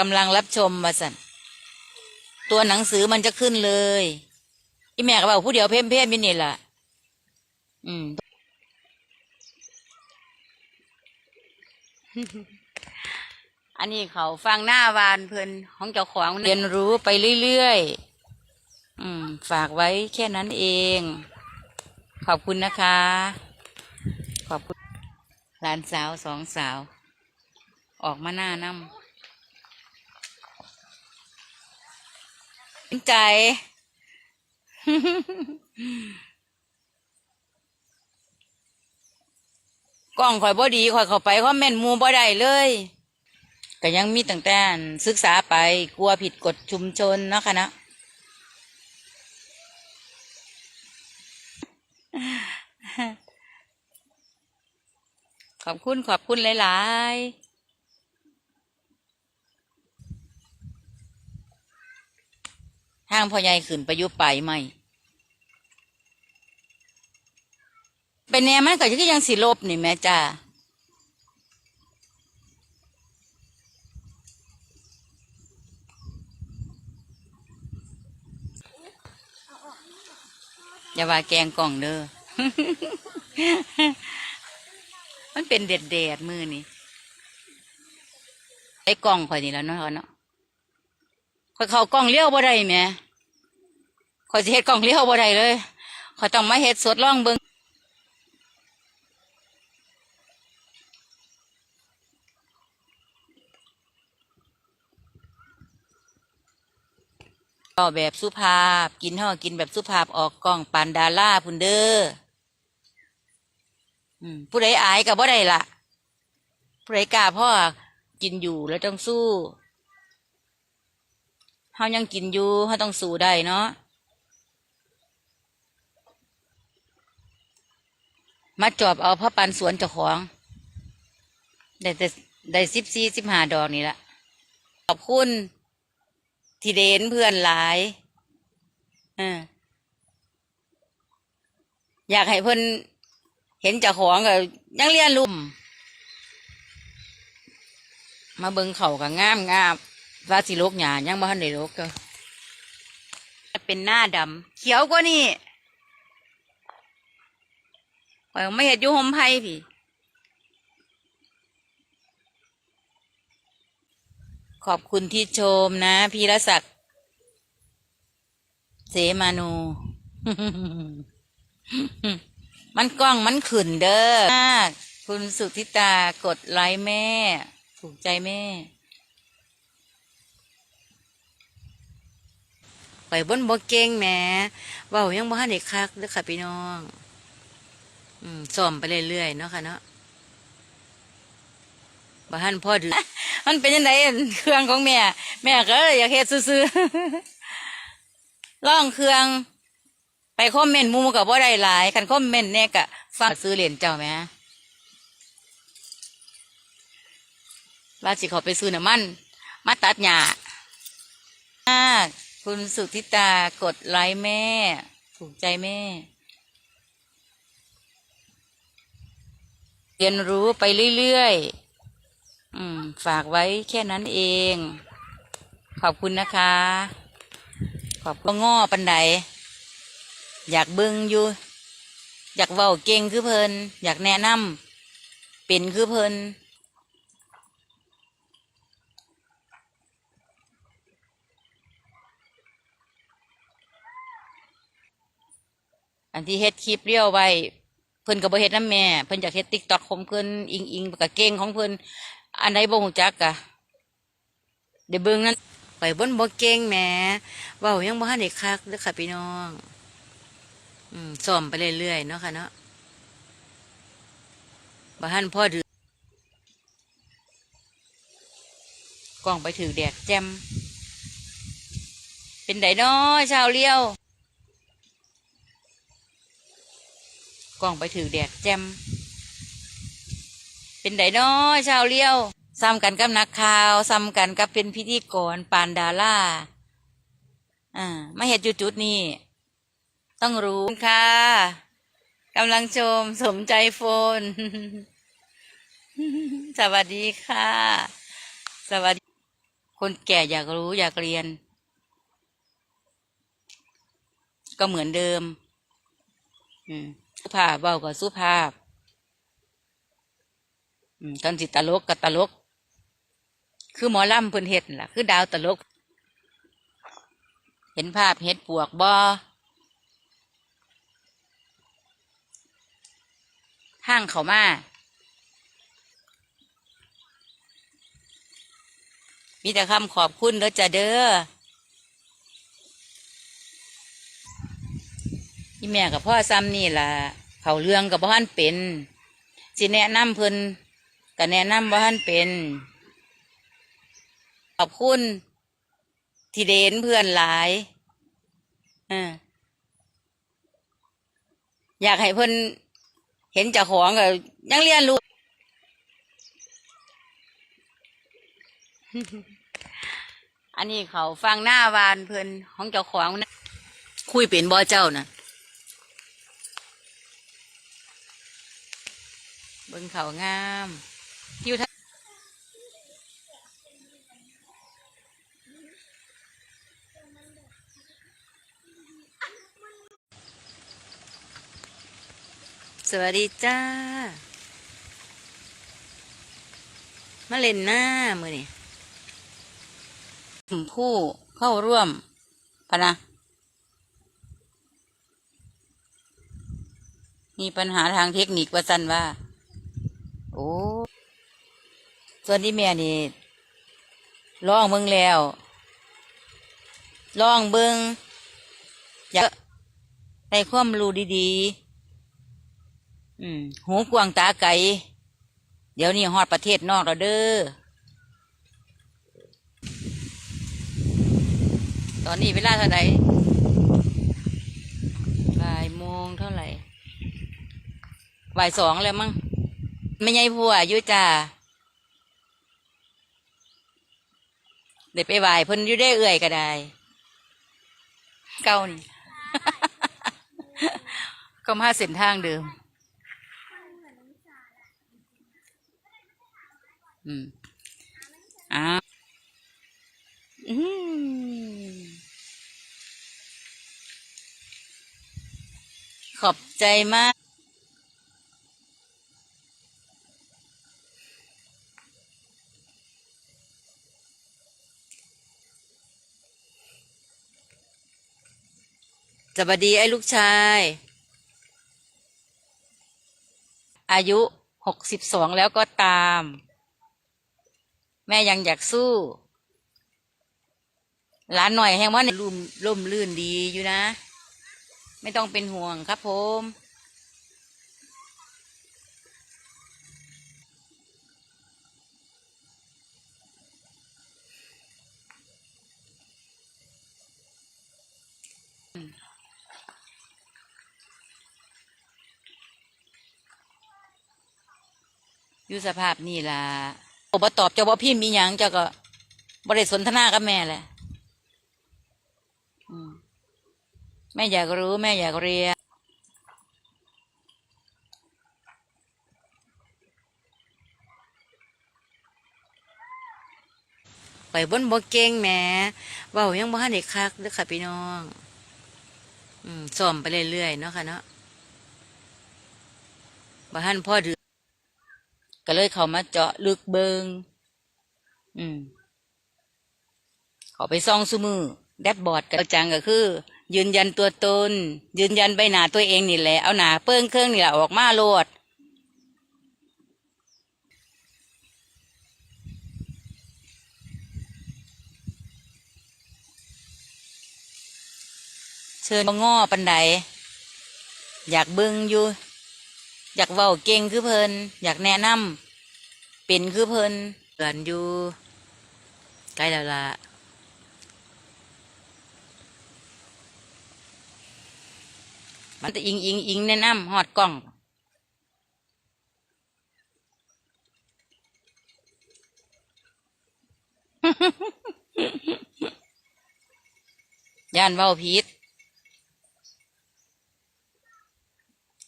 กำลังรับชมมาสันตัวหนังสือมันจะขึ้นเลยอีแม่ก็บอกผู้เดียวเพ่มเพ่มๆอยู่นี่แหละอืมอันนี้เขาฟังหน้าวานเพิ่นของเจ้าของเรียนรู้ไปเรื่อยๆ อืม ฝากไว้แค่นั้นเอง ขอบคุณนะคะ ขอบคุณหลานสาวสองสาว ออกมาหน้านำ ใจ กล้องข่อยบ่ดีข่อยเข้าไปคอมเมนต์มูบ่ได้เลยก็ยังมีตั้งแต่ศึกษาไปกลัวผิดกฎชุมชนนะคะนะขอบคุณขอบคุณหลาย ๆางพ่อใหญ่ขึ้นไปยุบไปไหมเป็นแนวมันก็จะยังสิลบนี่แม่จ้าอย่าว่าแกงกล่องเด้อ มันเป็นเด็ดเดดมือนี่ไอ้กล่องข่อยนี่แล้วเนาะเนาะข่อยเข้ากล่องเลี้ยวบ่ได้แหม่ ข่อยสิเฮ็ดกล่องเลี้ยวบ่ได้เลยข่อยต้องมาเฮ็ดสดลองเบิ่งก็แบบสุภาพ กินห่อกินแบบสุภาพออกกล้องปานดาราพุ่นเด้ออืมผู้ใดอายกับบ่ได้ละผู้ใดกล้าพ่อกินอยู่แล้วต้องสู้เฮายังกินอยู่เฮาต้องสู้ได้เนาะ มาจอบเอาพระปันสวนเจ้าของ ได้แต่ได้สิบสี่สิบห้าดอกนี่ละขอบคุณ ที่เดนเพื่อนหลายออยากให้เพิ่อนเห็นเจ้าของก็ยังเรียนรู้มมาเบิงเข่าก็งามงามว่าสิโลกหยายังบ่ทันได้โลกก็เป็นหน้าดำเขียวกว่านี่ ข่อยไม่เห็นอยู่หมไผ่พี่ขอบคุณที่ชมนะพีรศักดิ์เสมานูมันกล้องมันขึ้นเด้อมากคุณสุธิตากดไลค์แม่ ถูกใจแม่ไปบนบ่เก่งแหม่เว้ายังบ่ทันได้คักเด้อค่ะพี่น้อง อืมซ้อมไปเรื่อยๆเนาะค่ะเนาะบ่ทันพ่อดือ มันเป็นยังไงเครื่องของแม่ แม่ก็อยากเฮ็ดซื่อๆล่องเครื่อง ไปคอมเมนต์หมูกับว่าได้หลายคันคอมเมนต์เนี่ยกะฟังซื้อเหรียญเจ้าไหมว่าสิขาไปซื้อน้ำมัน มาตัดหญ้ามาคุณสุทธิตากดไลค์แม่ ถูกใจแม่ เรียนรู้ไปเรื่อยๆอืม ฝากไว้แค่นั้นเอง ขอบคุณนะคะ ขอบคุณง้อปันไดอยากเบิ่งอยู่ อยากเว้าเก่งคือเพลินอยากแนะนำเป็นคือเพลินอันที่เฮ็ดคลิปเลี้ยวไว้ เพิ่นก็บ่เฮ็ดน้ำแม่เพิ่นอยากเฮ็ดติ๊กต็อกของเพิ่นอิงอิงกับเก่งของเพิ่นอันใดบ่ฮู้จักกะเดี๋ยวเบิ่งนั้นไปบนบ่เก่งแหมเว้ายังบ่ทันได้คักเด้อค่ะพี่น้องอืมซ้อมไปเรื่อยๆเนาะค่ะเนาะบ้านพ่อดือกล้องไปถือแดดแจมเป็นไดน้อชาวเลี้ยว กล้องไปถือแดดแจมเป็นไดน้อชาวเลี้ยวซ้ำกันกับนักข่าวซ้ำกันกับเป็นพิธีกรปานดาราอ่ามาเห็ดจุดๆนี้ต้องรู้ค่ะกำลังชมสมใจโฟน สวัสดีค่ะ สวัสดี คนแก่อยากรู้อยากเรียน ก็เหมือนเดิม อืมสุภาพเบากับสุภาพ อืมกันสิตลกกับตลก คือหมอลำเพิ่นเฮ็ดล่ะ คือดาวตลก เห็นภาพเฮ็ดปวกบ่ทางเขามามีแต่คำขอบคุณเด้อจ้ะเด้อ ที่แม่กับพ่อซ้ำนี่ล่ะเขาเรื่องกับพ่อนเป็นสิแนะนำเพิ่นก็แนะนำบ่ทันเป็น ขอบคุณที่เดนเพื่อนหลายเอออยากให้เพิ่นเห็นเจ้าของก็ยังเรียนรู้อันนี้เขาฟังหน้าวานเพิ่นของเจ้าของนะคุยเป็นบ่เจ้าน่ะ เบิ่งเขางามทิวทัศน์สวัสดีจ้า มาเล่นหน้ามือนี่ผู้เข้าร่วมพะนะมีปัญหาทางเทคนิคว่าสันว่า อ้ส่วนที่แม่นี่ลองเบิ่งแล้วลองเบิ่งอยากได้ความรู้ดีๆอืมหูกวางตาไกลเดี๋ยวนี้ฮอดประเทศนอกแล้วเด้อตอนนี้เวลาเท่าไหร่บ่ายโมงเท่าไหร่บ่ายสองแล้วมั้ง ไม่ใช่ผัวอยู่จ้าเดี๋ยวไปบ่ายเพิ่นอยู่ได้เอื่อยก็ได้ เก้านี่ ก็มาเส้นทางเดิม อืมอ้าอืมขอบใจมาก วัสดีไอ้ลูกชาย อายุหกสิบสองแล้วก็ตาม แม่ยังอยากสู้หลานหน่อยแห่งว่าในรุ่มร่มลื่นดีอยู่นะ ไม่ต้องเป็นห่วงครับผม อยู่สภาพนี่ล่ะโอบตอบเจ้าว่าพี่มีหยังเจ้าก็บริสนทนากับแม่แหละแม่อยากรู้แม่อยากเรียนไปบนบ่เก่งแหม่เว้ายังบ่ทันได้คักเด้อค่ะพี่น้อง อืมซ้อมไปเรื่อยๆเนาะค่ะเนาะบ่ทันพ่อดือ ก็เลยเขามาเจาะลึกเบิงอืมเขาไปซ่องซุมือแดดบอร์ดกับจังก็คือ ยืนยันตัวตน ยืนยันใบหน้าตัวเองนี่แหละเอาหน้าเปิ้งเครื่องนี่แหละออกมาโลดเชิญบ่ง้อปันใดอยากเบิ่งอยู่ อยากเว้าเก่งคือเพิ่นอยากแนะนำเป็นคือเพิ่นเกินอยู่ใกล้แล้วล่ะมันจะอิงอิงอิงแนะนำฮอดกล้องย่านเว้าผิด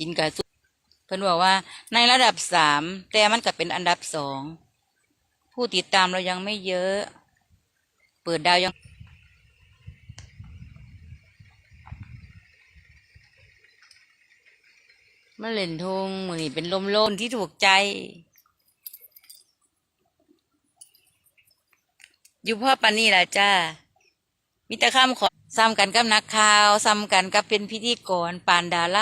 กินกับซุ เพิ่นบอกว่าในระดับสามแต่มันก็เป็นอันดับสองผู้ติดตามเรายังไม่เยอะ เปิดดาวยังมาเล่นทงมือนี่เป็นลมโลนที่ถูกใจ อยู่พ่อปานนี่แหละจ้ามิตรข้ามขอซ้ำกันกับนักข่าวซ้ำกันกับเป็นพิธีกรปานดารา